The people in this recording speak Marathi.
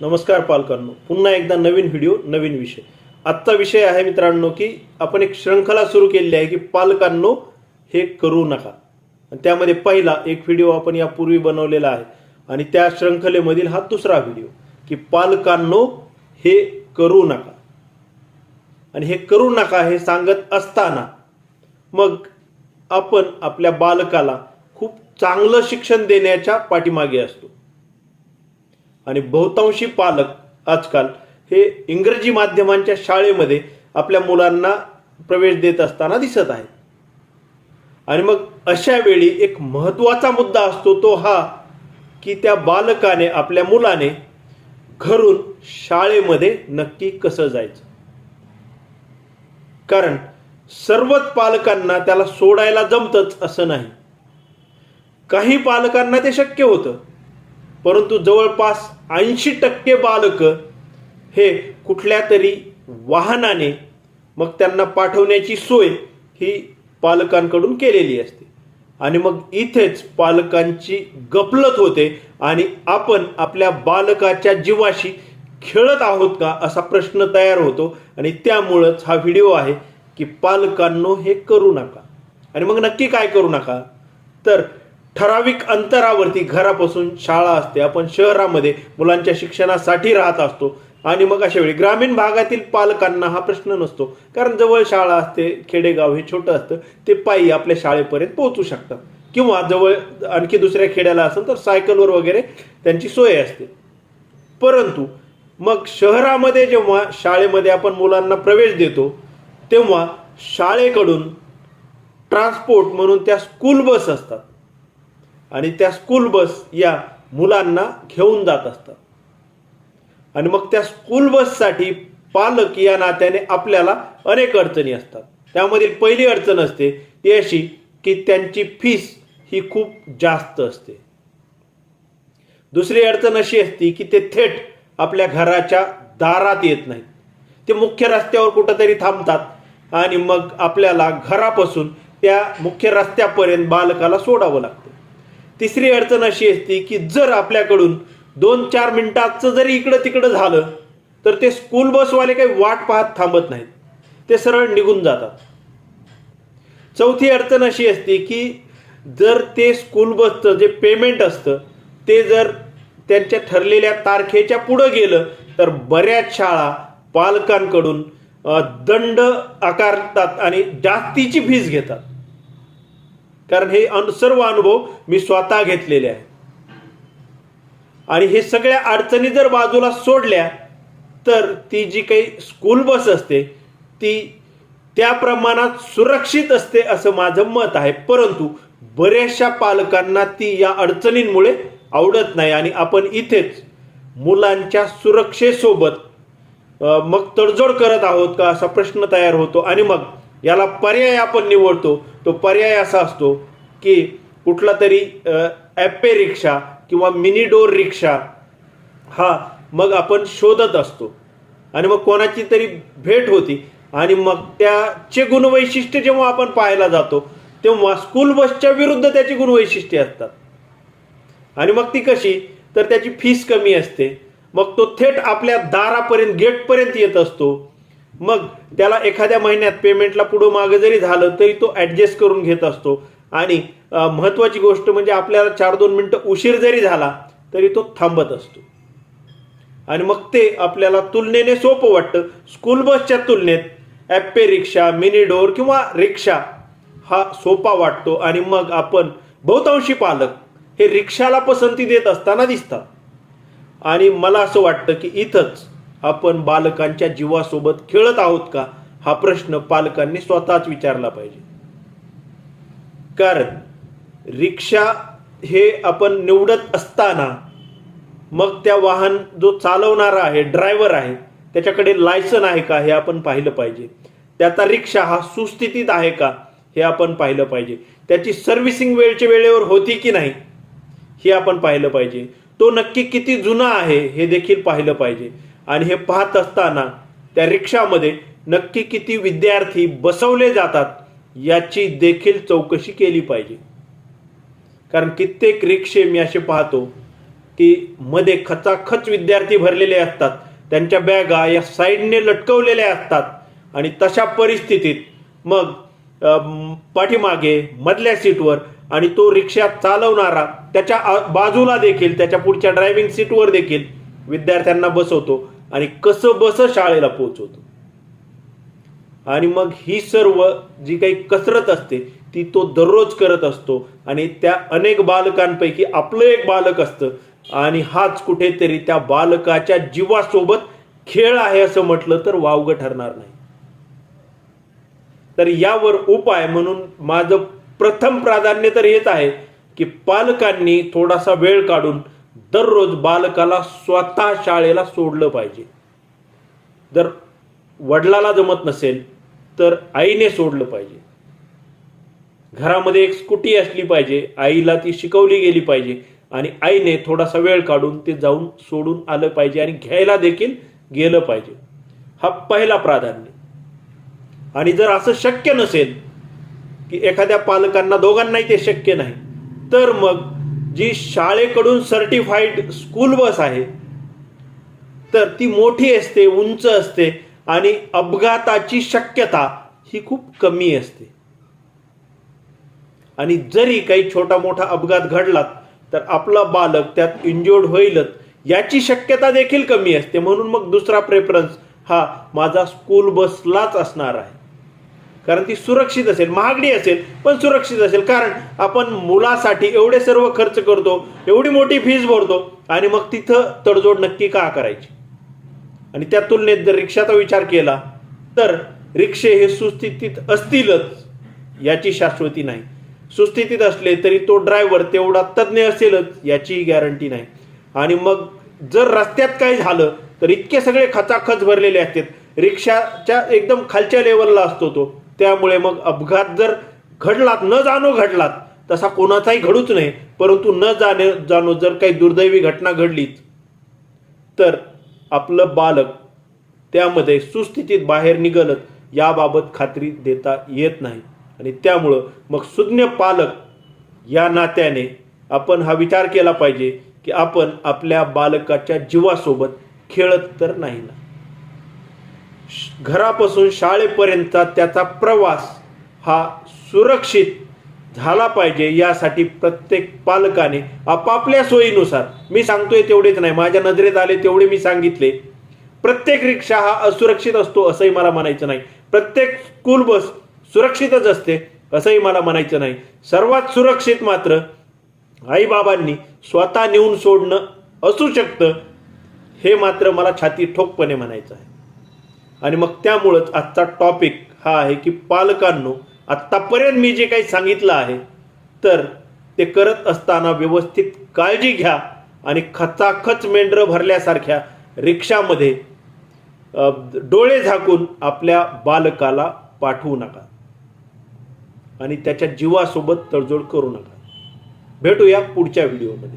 नमस्कार पालकांनो. पुन्हा एकदा नवीन व्हिडिओ नवीन विषय. आजचा विषय आहे मित्रांनो की आपण एक श्रृंखला सुरू केलेली आहे की पालकांनो हे करू नका. आणि त्यामध्ये पहिला एक व्हिडिओ आपण यापूर्वी बनवलेला आहे. आणि त्या श्रृंखलेमधील हा दुसरा व्हिडिओ की पालकांनो हे करू नका. आणि हे करू नका हे सांगत असताना मग आपण आपल्या बालकाला खूप चांगलं शिक्षण देण्याच्या पाठीमागे असतो. आणि बहुतांशी पालक आजकाल हे इंग्रजी माध्यमांच्या शाळेमध्ये आपल्या मुलांना प्रवेश देत असताना दिसत आहे आणि मग अशा वेळी एक महत्त्वाचा मुद्दा असतो तो हा की त्या बालकाने आपल्या मुलाने घरून शाळेमध्ये नक्की कसं जायचं? कारण सर्वच पालकांना त्याला सोडायला जमतच असं नाही. काही पालकांना ते शक्य होतं. परंतु जवळपास ऐंशी टक्के बालक हे कुठल्या तरी वाहनाने मग त्यांना पाठवण्याची सोय ही पालकांकडून केलेली असते. आणि मग इथेच पालकांची गपलत होते आणि आपण आपल्या बालकाच्या जीवाशी खेळत आहोत का असा प्रश्न तयार होतो. आणि त्यामुळंच हा व्हिडिओ आहे की पालकांनो हे करू नका. आणि मग नक्की काय करू नका? तर ठराविक अंतरावरती घरापासून शाळा असते. आपण शहरामध्ये मुलांच्या शिक्षणासाठी राहत असतो. आणि मग अशा वेळी ग्रामीण भागातील पालकांना हा प्रश्न नसतो. कारण जवळ शाळा असते खेडेगाव हे छोटं असतं. ते पायी आपल्या शाळेपर्यंत पोहोचू शकतात. किंवा जवळ आणखी दुसऱ्या खेड्याला असेल तर सायकलवर वगैरे त्यांची सोय असते. परंतु मग शहरामध्ये जेव्हा शाळेमध्ये आपण मुलांना प्रवेश देतो तेव्हा शाळेकडून ट्रान्सपोर्ट म्हणून त्या स्कूल बस असतात. आणि त्या स्कूल बस या मुलांना घेऊन जात असतात. आणि मग त्या स्कूल बससाठी पालक या नात्याने आपल्याला अनेक अडचणी असतात. त्यामधील पहिली अडचण असते ती अशी की त्यांची फीस ही खूप जास्त असते. दुसरी अडचण अशी असते की ते थेट आपल्या घराच्या दारात येत नाहीत. ते मुख्य रस्त्यावर कुठंतरी थांबतात आणि मग आपल्याला घरापासून त्या मुख्य रस्त्यापर्यंत बालकाला सोडावं लागतं. तिसरी अडचण अशी असते की जर आपल्याकडून दोन चार मिनिटाचं जरी इकडं तिकडं झालं तर ते स्कूल बसवाले काही वाट पाहत थांबत नाहीत. ते सरळ निघून जातात. चौथी अडचण अशी असते की जर ते स्कूल बसचं जे पेमेंट असतं ते जर त्यांच्या ठरलेल्या तारखेच्या पुढं गेलं तर बऱ्याच शाळा पालकांकडून दंड आकारतात आणि जास्तीची फीज घेतात. कारण हे अनु सर्व अनुभव मी स्वतः घेतलेले आहे आणि हे सगळ्या अडचणी जर बाजूला सोडल्या तर ती जी काही स्कूल बस असते ती त्या प्रमाणात सुरक्षित असते असं माझं मत आहे. परंतु बऱ्याचशा पालकांना ती या अडचणींमुळे आवडत नाही. आणि आपण इथेच मुलांच्या सुरक्षेसोबत मग तडजोड करत आहोत का असा प्रश्न तयार होतो. आणि मग याला पर्याय आपण निवडतो. तो पर्याय असा असतो की कुठला तरी ॲपे रिक्षा किंवा मिनी डोर रिक्षा हा मग आपण शोधत असतो. आणि मग कोणाची तरी भेट होती. आणि मग त्याचे गुणवैशिष्ट्य जेव्हा आपण पाहायला जातो तेव्हा स्कूल बसच्या विरुद्ध त्याची गुणवैशिष्ट्ये असतात. आणि मग ती कशी? तर त्याची फीस कमी असते. मग तो थेट आपल्या दारापर्यंत गेटपर्यंत येत असतो. मग त्याला एखाद्या महिन्यात पेमेंटला पुढं मागं जरी झालं तरी तो ॲडजस्ट करून घेत असतो. आणि महत्त्वाची गोष्ट म्हणजे आपल्याला चार दोन मिनटं उशीर जरी झाला तरी तो थांबत असतो. आणि मग ते आपल्याला तुलनेने सोपं वाटतं. स्कूल बसच्या तुलनेत ॲप्पे रिक्षा मिनी डोअर किंवा रिक्षा हा सोपा वाटतो. आणि मग आपण बहुतांशी पालक हे रिक्षाला पसंती देत असताना दिसतात. आणि मला असं वाटतं की इथंच आपण बालकांच्या जीवासोबत खेळत आहोत का? हा प्रश्न पालकांनी स्वतःच विचारला पाहिजे. कारण रिक्षा हे आपण निवडत असताना मग त्या वाहन जो चालवणारा आहे ड्रायव्हर आहे त्याच्याकडे लायसन आहे का हे आपण पाहिलं पाहिजे. त्याचा रिक्षा हा सुस्थितीत आहे का हे आपण पाहिलं पाहिजे. त्याची सर्व्हिसिंग वेळच्या वेळेवर होती की नाही हे आपण पाहिलं पाहिजे. तो नक्की किती जुना आहे हे देखील पाहिलं पाहिजे. आणि हे पाहत असताना त्या रिक्षामध्ये नक्की किती विद्यार्थी बसवले जातात याची देखील चौकशी केली पाहिजे. कारण कित्येक रिक्षे मी असे पाहतो की मध्ये खचाखच विद्यार्थी भरलेले असतात. त्यांच्या बॅगा या साईडने लटकवलेल्या असतात. आणि तशा परिस्थितीत मग पाठीमागे मधल्या सीटवर आणि तो रिक्षा चालवणारा त्याच्या आ- बाजूला देखील त्याच्या पुढच्या ड्रायव्हिंग सीटवर देखील विद्यार्थ्यांना बसवतो. आणि कसं बस शाळेला पोहोचवतो. आणि मग ही सर्व जी काही कसरत असते ती तो दररोज करत असतो. आणि त्या अनेक बालकांपैकी आपलं एक बालक असतं. आणि हाच कुठेतरी त्या बालकाच्या जीवासोबत खेळ आहे असं म्हटलं तर वावगं ठरणार नाही. तर यावर उपाय म्हणून माझं प्रथम प्राधान्य तर हेच आहे की पालकांनी थोडासा वेळ काढून दररोज बालकाला स्वतः शाळेला सोडलं पाहिजे. जर वडिलाला जमत नसेल तर आईने सोडलं पाहिजे. घरामध्ये एक स्कूटी असली पाहिजे आईला ती शिकवली गेली पाहिजे आणि आईने थोडासा वेळ काढून ते जाऊन सोडून आलं पाहिजे आणि घ्यायला देखील गेलं पाहिजे. हा पहिला प्राधान्य. आणि जर असं शक्य नसेल की एखाद्या पालकांना दोघांनाही ते शक्य नाही तर मग जी शाळेकडून सर्टिफाईड स्कूल बस आहे तर ती मोठी असते उंच असते आणि अपघाताची शक्यता ही खूप कमी असते. आणि जरी काही छोटा मोठा अपघात घडला तर आपला बालक त्यात इंज्युर्ड होईलच याची शक्यता देखील कमी असते. म्हणून मग दुसरा प्रेफरन्स हा माझा स्कूल बसलाच असणार आहे. कारण ती सुरक्षित असेल महागडी असेल पण सुरक्षित असेल. कारण आपण मुलासाठी एवढे सर्व खर्च करतो एवढी मोठी फीज भरतो आणि मग तिथं तडजोड नक्की का करायची? आणि त्या तुलनेत जर रिक्षाचा विचार केला तर रिक्षे हे सुस्थितीत असतीलच याची शाश्वती नाही. सुस्थितीत असले तरी तो ड्रायव्हर तेवढा तज्ज्ञ असेलच याचीही गॅरंटी नाही. आणि मग जर रस्त्यात काही झालं तर इतके सगळे खचाखच भरलेले असतात. रिक्षाच्या एकदम खालच्या लेवलला असतो तो. त्यामुळे मग अपघात जर घडलात न जाणो घडलात तसा कोणाचाही घडूच नाही परंतु न जाणे जाणो जर काही दुर्दैवी घटना घडलीच तर आपलं बालक त्यामध्ये सुस्थितीत बाहेर निघलत याबाबत खात्री देता येत नाही. आणि त्यामुळं मग सुज्ञ पालक या नात्याने आपण हा विचार केला पाहिजे की आपण आपल्या बालकाच्या जीवासोबत खेळत तर नाही ना. घरापासून शाळेपर्यंतचा त्याचा प्रवास हा सुरक्षित झाला पाहिजे यासाठी प्रत्येक पालकाने आपापल्या सोयीनुसार मी सांगतोय तेवढेच नाही माझ्या नजरेत आले तेवढे मी सांगितले. प्रत्येक रिक्षा हा असुरक्षित असतो असंही मला म्हणायचं नाही. प्रत्येक स्कूल बस सुरक्षितच असते असंही मला म्हणायचं नाही. सर्वात सुरक्षित मात्र आईबाबांनी स्वतः नेऊन सोडणं असू शकतं हे मात्र मला छाती ठोकपणे म्हणायचं आहे. आणि मग त्यामुळंच आजचा टॉपिक हा आहे की पालकांनो आत्तापर्यंत मी जे काही सांगितलं आहे तर ते करत असताना व्यवस्थित काळजी घ्या आणि खचाखच मेंढरं भरल्यासारख्या रिक्षामध्ये डोळे झाकून आपल्या बालकाला पाठवू नका. आणि त्याच्या जीवासोबत तडजोड करू नका. भेटूया पुढच्या व्हिडिओमध्ये.